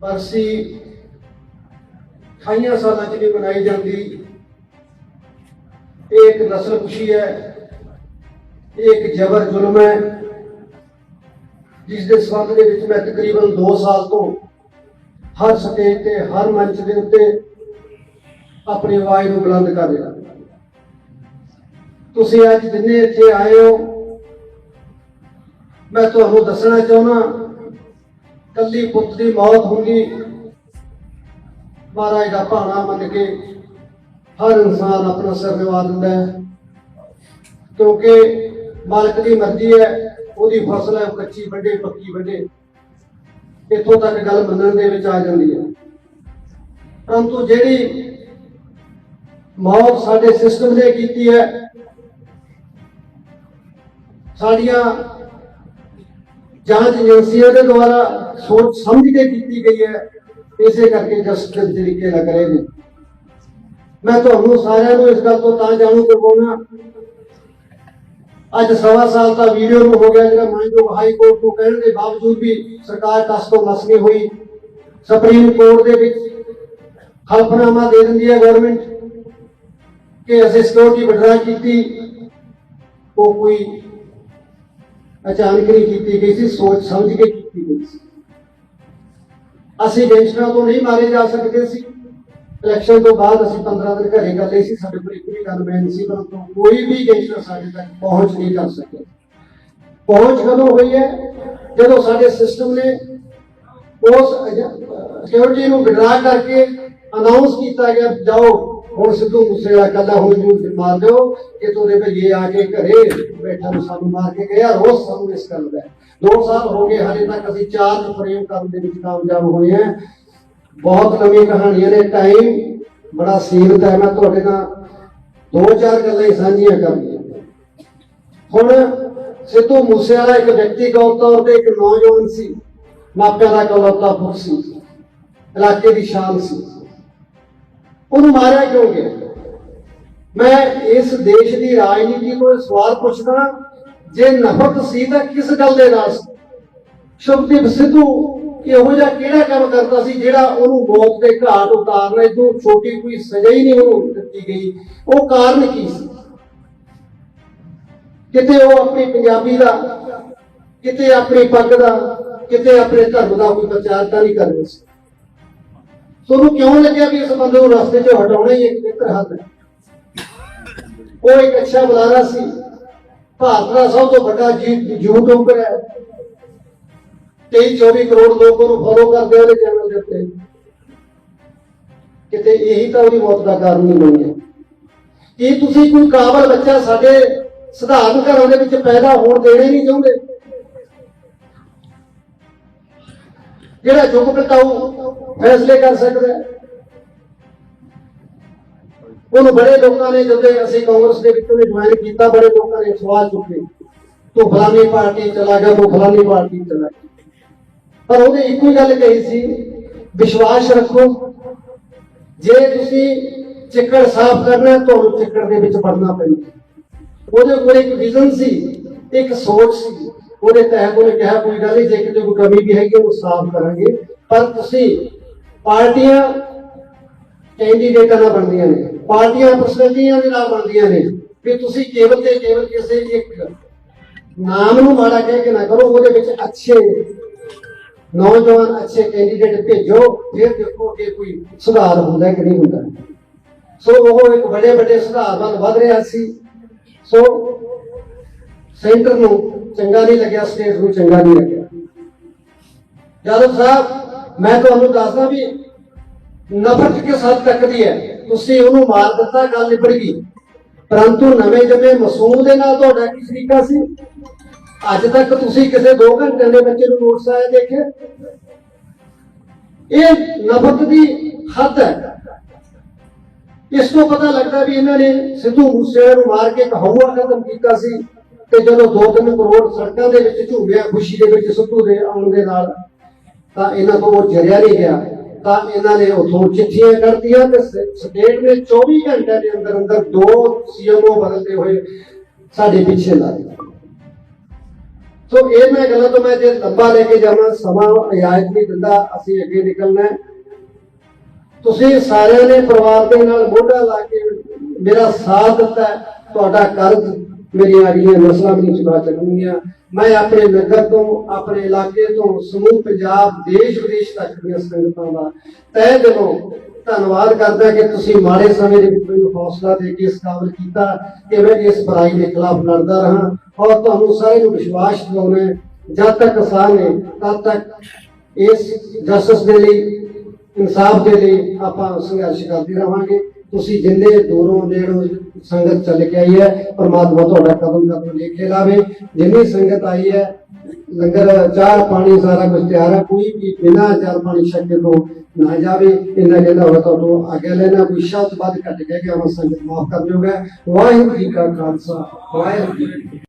ਬਰਸੀ 28 ਸਾਲਾਂ ਚ ਵੀ ਮਨਾਈ ਜਾਂਦੀ। ਇਹ ਇੱਕ ਨਸਲ ਖੁਸ਼ੀ ਹੈ। ਇਹ ਇੱਕ ਜ਼ਬਰ ਜ਼ੁਲਮ ਹੈ। ਜਿਸ ਦੇ ਸੰਬੰਧ ਦੇ ਵਿੱਚ ਮੈਂ ਤਕਰੀਬਨ 2 ਸਾਲ ਤੋਂ ਹਰ ਸਟੇਜ ਤੇ, ਹਰ ਮੰਚ ਦੇ ਉੱਤੇ ਆਪਣੀ ਆਵਾਜ਼ ਨੂੰ ਬੁਲੰਦ ਕਰ ਰਿਹਾ। ਤੁਸੀਂ ਅੱਜ ਜਿੰਨੇ ਇੱਥੇ ਆਏ ਹੋ, ਮੈਂ ਤੁਹਾਨੂੰ ਦੱਸਣਾ ਚਾਹੁੰਦਾ ਕੱਲੀ ਪੁੱਤ ਦੀ ਮੌਤ ਹੁੰਦੀ ਮਹਾਰਾਜ ਦਾ ਭਾਣਾ ਮੰਨ ਕੇ ਹਰ ਇਨਸਾਨ ਆਪਣਾ ਸਿਰ ਨਿਵਾ ਦਿੰਦਾ ਹੈ। ਕਿਉਂਕਿ ਮਾਲਕ ਦੀ ਮਰਜ਼ੀ ਹੈ, ਉਹਦੀ ਫਸਲ ਹੈ, ਉਹ ਕੱਚੀ ਵੱਡੇ ਪੱਕੀ ਵੱਡੇ ਇੱਥੋਂ ਤੱਕ ਗੱਲ ਮੰਨਣ ਦੇ ਵਿੱਚ ਆ ਜਾਂਦੀ ਹੈ। ਪਰੰਤੂ ਜਿਹੜੀ ਮੌਤ ਸਾਡੇ ਸਿਸਟਮ ਨੇ ਕੀਤੀ ਹੈ, ਸਾਡੀਆਂ ਜਾਂਚ ਏਜੰਸੀਆਂ ਦੇ ਦੁਆਰਾ ਸੋਚ ਸਮਝ ਕੇ ਕੀਤੀ ਗਈ ਹੈ। ਇਸੇ ਕਰਕੇ ਜਸਟਿਸ ਤਰੀਕੇ ਨਾਲ ਕਰੇਗੀ ਮੈਂ ਤੁਹਾਨੂੰ ਸਾਰਿਆਂ ਨੂੰ ਇਸ ਗੱਲ ਤੋਂ ਤਾਂ ਜਾਣੂ ਕਰਵਾਉਣਾ ਅੱਜ ਸਵਾ ਸਾਲ ਦਾ ਵੀਡੀਓ ਨੂੰ ਹੋ ਗਿਆ ਜਿਹੜਾ ਮਾਨਯੋਗ ਹਾਈ ਕੋਰਟ ਨੂੰ ਕਹਿਣ ਦੇ ਬਾਵਜੂਦ ਵੀ ਸਰਕਾਰ ਟਸ ਤੋਂ ਮਸ ਨਹੀਂ ਹੋਈ। ਸੁਪਰੀਮ ਕੋਰਟ ਦੇ ਵਿੱਚ ਹਲਫਨਾਮਾ ਦੇ ਦਿੰਦੀ ਹੈ ਗਵਰਨਮੈਂਟ ਕਿ ਅਸੀਂ ਸਿਕਿਉਰਿਟੀ ਵਿਡਰਾ ਕੀਤੀ। ਉਹ ਕੋਈ ਅਚਾਨਕ ਨਹੀਂ ਕੀਤੀ ਗਈ ਸੀ, ਸੋਚ ਸਮਝ ਕੇ ਕੀਤੀ ਗਈ ਸੀ। ਅਸੀਂ ਗੈਂਗਸਟਰਾਂ ਤੋਂ ਨਹੀਂ ਮਾਰੇ ਜਾ ਸਕਦੇ ਸੀ। ਇਲੈਕਸ਼ਨ ਤੋਂ ਬਾਅਦ ਅਸੀਂ 15 ਦਿਨ ਘਰੇ ਕਰ ਸੀ, ਸਾਡੇ ਕੋਲ ਇੱਕ ਵੀ ਗੱਲ ਨਹੀਂ ਸੀ, ਪਰੰਤੂ ਕੋਈ ਵੀ ਗੈਂਗਸਟਰ ਸਾਡੇ ਤੱਕ ਪਹੁੰਚ ਨਹੀਂ ਕਰ ਸਕਿਆ। ਪਹੁੰਚ ਕਦੋਂ ਹੋਈ ਹੈ? ਜਦੋਂ ਸਾਡੇ ਸਿਸਟਮ ਨੇ ਉਸ ਸਿਕਿਉਰਿਟੀ ਨੂੰ ਵਿਡਰਾ ਕਰਕੇ ਅਨਾਉਂਸ ਕੀਤਾ ਗਿਆ, ਜਾਓ ਹੁਣ ਸਿੱਧੂ ਮੂਸੇਵਾਲਾ ਕੱਲਾ ਹੁਣ ਜੂਰ ਮਾਰ ਦਿਓ ਕਿ ਤੁਹਾਡੇ ਭਈਏ ਆ ਕੇ ਘਰੇ ਬੈਠਾ ਨੂੰ ਸਾਨੂੰ ਮਾਰ ਕੇ ਗਿਆ ਰੋਜ਼ ਸਾਨੂੰ ਇਸ ਗੱਲ ਦਾ ਦੋ ਸਾਲ ਹੋ ਗਏ, ਹਾਲੇ ਤੱਕ ਅਸੀਂ ਚਾਰ ਫਰੇਮ ਕਰਨ ਦੇ ਵਿੱਚ ਕਾਮਯਾਬ ਹੋਏ ਹਾਂ। ਬਹੁਤ ਨਵੀਂ ਕਹਾਣੀਆਂ ਨੇ ਟਾਈਮ ਬੜਾ ਸੀਮਿਤ ਹੈ। ਮੈਂ ਤੁਹਾਡੇ ਨਾਲ ਦੋ ਚਾਰ ਗੱਲਾਂ ਹੀ ਸਾਂਝੀਆਂ ਕਰਨੀਆਂ ਹੁਣ ਸਿੱਧੂ ਮੂਸੇਵਾਲਾ ਇੱਕ ਵਿਅਕਤੀਗਤ ਤੌਰ ਤੇ ਇੱਕ ਨੌਜਵਾਨ ਸੀ, ਮਾਪਿਆਂ ਦਾ ਕਲੌਤਾ ਪੁੱਤ ਸੀ, ਇਲਾਕੇ ਦੀ ਸ਼ਾਨ ਸੀ। ਉਹਨੂੰ ਮਾਰਿਆ ਕਿਉਂ ਗਿਆ? ਮੈਂ ਇਸ ਦੇਸ਼ ਦੀ ਰਾਜਨੀਤੀ ਤੋਂ ਸਵਾਲ ਪੁੱਛਦਾ ਜੇ ਨਫ਼ਰਤ ਸੀ ਤਾਂ ਕਿਸ ਗੱਲ ਦੇ ਨਾਲ ਸੀ? ਸ਼ੁਭਦੀਪ ਸਿੱਧੂ ਇਹੋ ਜਿਹਾ ਕਿਹੜਾ ਕੰਮ ਕਰਦਾ ਸੀ ਜਿਹੜਾ ਉਹਨੂੰ ਮੌਤ ਦੇ ਘਾਟ ਉਤਾਰਨਾ ਇਦੋਂ ਛੋਟੀ ਕੋਈ ਸਜ਼ਾ ਹੀ ਨਹੀਂ ਉਹਨੂੰ ਦਿੱਤੀ ਗਈ। ਉਹ ਕਾਰਨ ਕੀ ਸੀ? ਕਿਤੇ ਉਹ ਆਪਣੀ ਪੰਜਾਬੀ ਦਾ, ਕਿਤੇ ਆਪਣੀ ਪੱਗ ਦਾ, ਕਿਤੇ ਆਪਣੇ ਧਰਮ ਦਾ ਕੋਈ ਪ੍ਰਚਾਰ ਤਾਂ ਨਹੀਂ ਕਰ ਰਿਹਾ ਸੀ। ਤੁਹਾਨੂੰ ਕਿਉਂ ਲੱਗਿਆ ਵੀ ਇਸ ਬੰਦੇ ਨੂੰ ਰਸਤੇ 'ਚੋਂ ਹਟਾਉਣਾ ਹੀ ਇੱਕ ਬਿਹਤਰ ਹੱਲ ਹੈ? ਉਹ ਇੱਕ ਅੱਛਾ ਬੁਲਾਰਾ ਸੀ। ਭਾਰਤ ਦਾ ਸਭ ਤੋਂ ਵੱਡਾ ਜੀ- ਯੂਟਿਊਬਰ ਹੈ। 23 24 ਕਰੋੜ ਲੋਕ ਉਹਨੂੰ ਫੋਲੋ ਕਰਦੇ ਉਹਦੇ ਚੈਨਲ ਦੇ ਉੱਤੇ। ਕਿਤੇ ਇਹੀ ਤਾਂ ਉਹਦੀ ਮੌਤ ਦਾ ਕਾਰਨ ਨਹੀਂ ਬਣਿਆ ਕੀ ਤੁਸੀਂ ਕੋਈ ਕਾਬਲ ਬੱਚਾ ਸਾਡੇ ਸਧਾਰਨ ਘਰਾਂ ਦੇ ਵਿੱਚ ਪੈਦਾ ਹੋਣ ਦੇਣੇ ਨਹੀਂ ਚਾਹੁੰਦੇ? ਜਿਹੜਾ ਚੁੱਪ ਕਟਾਊ ਫੈਸਲੇ ਕਰ ਸਕਦਾ ਉਹਨੂੰ ਬੜੇ ਲੋਕਾਂ ਨੇ ਜਦੋਂ ਅਸੀਂ ਕਾਂਗਰਸ ਦੇ ਵਿੱਚ ਜੁਆਇਨ ਕੀਤਾ ਬੜੇ ਲੋਕਾਂ ਨੇ ਸਵਾਲ ਚੁੱਕੇ। ਤੂੰ ਫਲਾਨੀ ਪਾਰਟੀ ਚਲਾ ਗਿਆ ਤੂੰ ਫਲਾਨੀ ਪਾਰਟੀ ਚਲਾ ਗਿਆ। ਪਰ ਉਹਨੇ ਇੱਕੋ ਹੀ ਗੱਲ ਕਹੀ ਸੀ ਵਿਸ਼ਵਾਸ ਰੱਖੋ। ਜੇ ਤੁਸੀਂ ਚਿੱਕੜ ਸਾਫ਼ ਕਰਨਾ ਹੈ, ਤੁਹਾਨੂੰ ਚਿੱਕੜ ਦੇ ਵਿੱਚ ਵੜਨਾ ਪੈਂਦਾ ਉਹਦੇ ਕੋਲ ਇੱਕ ਵਿਜ਼ਨ ਸੀ ਇੱਕ ਸੋਚ ਸੀ। ਉਹਦੇ ਤਹਿਤ ਉਹਨੇ ਕਿਹਾ, ਕੋਈ ਗੱਲ ਨਹੀਂ, ਜੇ ਕੋਈ ਕਮੀ ਵੀ ਹੈਗੀ ਉਹ ਸਾਫ਼ ਕਰਾਂਗੇ। ਪਰ ਤੁਸੀਂ ਪਾਰਟੀਆਂ ਕੈਂਡੀਡੇਟਾਂ ਨਾਲ ਬਣਦੀਆਂ ਨੇ, ਪਾਰਟੀਆਂ ਪਰਸਨੈਲਿਟੀਆਂ ਦੇ ਨਾਲ ਬਣਦੀਆਂ ਨੇ, ਵੀ ਤੁਸੀਂ ਕੇਵਲ ਤੇ ਕੇਵਲ ਕਿਸੇ ਇੱਕ ਨਾਮ ਨੂੰ ਮਾੜਾ ਕਹਿ ਕੇ ਨਾ ਕਰੋ, ਉਹਦੇ ਵਿੱਚ ਅੱਛੇ ਨੌਜਵਾਨ, ਅੱਛੇ ਕੈਂਡੀਡੇਟ ਭੇਜੋ, ਫਿਰ ਦੇਖੋ ਕਿ ਕੋਈ ਸੁਧਾਰ ਹੁੰਦਾ ਕਿ ਨਹੀਂ ਹੁੰਦਾ। ਸੋ ਉਹ ਇੱਕ ਵੱਡੇ ਵੱਡੇ ਸੁਧਾਰ ਵੱਲ ਵਧ ਰਿਹਾ ਸੀ। ਸੋ ਸੈਂਟਰ ਨੂੰ ਚੰਗਾ ਨਹੀਂ ਲੱਗਿਆ, ਸਟੇਟ ਨੂੰ ਚੰਗਾ ਨਹੀਂ ਲੱਗਿਆ। ਯਾਦਵ ਸਾਹਿਬ, ਮੈਂ ਤੁਹਾਨੂੰ ਦੱਸਦਾ ਵੀ ਨਫ਼ਰਤ ਕਿਸ ਹੱਦ ਤੱਕ ਦੀ ਹੈ? ਤੁਸੀਂ ਉਹਨੂੰ ਮਾਰ ਦਿੱਤਾ, ਗੱਲ ਨਿਬੜ ਗਈ। ਪਰੰਤੂ ਨਵੇਂ ਜਮੇ ਮਾਸੂਮ ਦੇ ਨਾਲ ਤੁਹਾਡਾ ਕੀ ਤਰੀਕਾ ਸੀ? ਅੱਜ ਤੱਕ ਤੁਸੀਂ ਕਿਸੇ 2 ਘੰਟੇ ਦੇ ਬੱਚੇ ਨੂੰ ਨੋਟਿਸ ਆਇਆ, ਦੇਖਿਆ? ਇਹ ਨਫ਼ਰਤ ਦੀ ਹੱਦ ਹੈ। ਇਸ ਤੋਂ ਪਤਾ ਲੱਗਦਾ ਵੀ ਇਹਨਾਂ ਨੇ ਸਿੱਧੂ ਮੂਸੇਵਾਲੇ ਨੂੰ ਮਾਰ ਕੇ ਇੱਕ ਹਊਆ ਖਤਮ ਕੀਤਾ ਸੀ। ਤੇ ਜਦੋਂ 2-3 ਕਰੋੜ ਸੜਕਾਂ ਦੇ ਵਿੱਚ ਝੂਮਿਆ ਖੁਸ਼ੀ ਦੇ ਵਿੱਚ ਸਿੱਧੂ ਦੇ ਆਉਣ ਦੇ ਨਾਲ, ਤਾਂ ਇਹਨਾਂ ਤੋਂ ਉਹ ਜਰਿਆ ਨਹੀਂ ਗਿਆ। ਤਾਂ ਇਹਨਾਂ ਨੇ ਉਥੋਂ ਚਿੱਠੀਆਂ ਕਰਤੀਆਂ ਤੇ ਸਟੇਟ ਨੇ 24 ਘੰਟਿਆਂ ਦੇ ਅੰਦਰ ਅੰਦਰ ਦੋ ਸੀਐਮਓ ਬਦਲਦੇ ਹੋਏ ਸਾਡੇ ਪਿੱਛੇ ਲਾ ਦਿੱਤੇ। ਸੋ ਇਹ ਮੈਂ ਗੱਲਾਂ ਤੋਂ ਮੈਂ ਜੇ ਲੰਬਾ ਲੈ ਕੇ ਜਾਵਾਂ, ਸਮਾਂ ਇਜਾਜ਼ਤ ਨਹੀਂ ਦਿੰਦਾ, ਅਸੀਂ ਅੱਗੇ ਨਿਕਲਣਾ ਤੁਸੀਂ ਸਾਰਿਆਂ ਨੇ ਪਰਿਵਾਰ ਦੇ ਨਾਲ ਮੋਢਾ ਲਾ ਕੇ ਮੇਰਾ ਸਾਥ ਦਿੱਤਾ ਤੁਹਾਡਾ ਕਰਜ਼ ਮੇਰੀਆਂ ਅਗਲੀਆਂ ਨਸਲਾਂ ਵੀ ਚੁਕਾ ਸਕਣਗੀਆਂ ਮੈਂ ਆਪਣੇ ਨਗਰ ਤੋਂ, ਆਪਣੇ ਇਲਾਕੇ ਤੋਂ, ਸਮੂਹ ਪੰਜਾਬ, ਦੇਸ਼ ਵਿਦੇਸ਼ ਤੱਕ ਦੀਆਂ ਸੰਗਤਾਂ ਦਾ ਤਹਿ ਦਿਲੋਂ ਧੰਨਵਾਦ ਕਰਦਾ ਕਿ ਤੁਸੀਂ ਮਾੜੇ ਸਮੇਂ ਦੇ ਵਿੱਚ ਮੈਨੂੰ ਹੌਸਲਾ ਦੇ ਕੇ ਇਸ ਕਾਬਲ ਕੀਤਾ ਕਿ ਮੈਂ ਇਸ ਬੁਰਾਈ ਦੇ ਖਿਲਾਫ ਲੜਦਾ ਰਹਾ ਔਰ ਤੁਹਾਨੂੰ ਸਾਰਿਆਂ ਨੂੰ ਵਿਸ਼ਵਾਸ ਦਿਵਾਉਣਾ ਜਦ ਤੱਕ ਕਿਸਾਨ ਹੈ ਤਦ ਤੱਕ ਇਸ ਜਸਟਿਸ ਦੇ ਲਈ, ਇਨਸਾਫ ਦੇ ਲਈ ਆਪਾਂ ਸੰਘਰਸ਼ ਕਰਦੇ ਰਹਾਂਗੇ। ਤੁਸੀਂ ਜਿੰਨੇ ਦੂਰੋਂ ਨੇੜੋਂ ਸੰਗਤ ਚੱਲ ਕੇ ਆਈ ਹੈ, ਪਰਮਾਤਮਾ ਤੁਹਾਡਾ ਕਦਮ ਕਦਮ ਲੈ ਲਾਵੇ। ਜਿੰਨੀ ਸੰਗਤ ਆਈ ਹੈ, ਲੰਗਰ ਚਾਰ ਪਾਣੀ ਸਾਰਾ ਕੁਝ ਤਿਆਰ ਹੈ, ਕੋਈ ਵੀ ਬਿਨਾਂ ਚਾਰ ਪਾਣੀ ਛੱਕੇ ਤੋਂ ਨਾ ਜਾਵੇ। ਇਹਨਾਂ ਕਹਿੰਦਾ ਹੋਇਆ ਤੁਹਾਨੂੰ ਆਗੇ ਲੈਣਾ ਕੋਈ ਸ਼ਬਦ ਵੱਧ ਘੱਟ ਕਹਿ ਕੇ ਆਵਾਂ, ਸੰਗਤ ਮਾਫ ਕਰ ਦਿਓਗਾ। ਵਾਹਿਗੁਰੂ ਜੀ ਕਾ ਖਾਲਸਾ, ਵਾਹਿਗੁਰੂ ਜੀ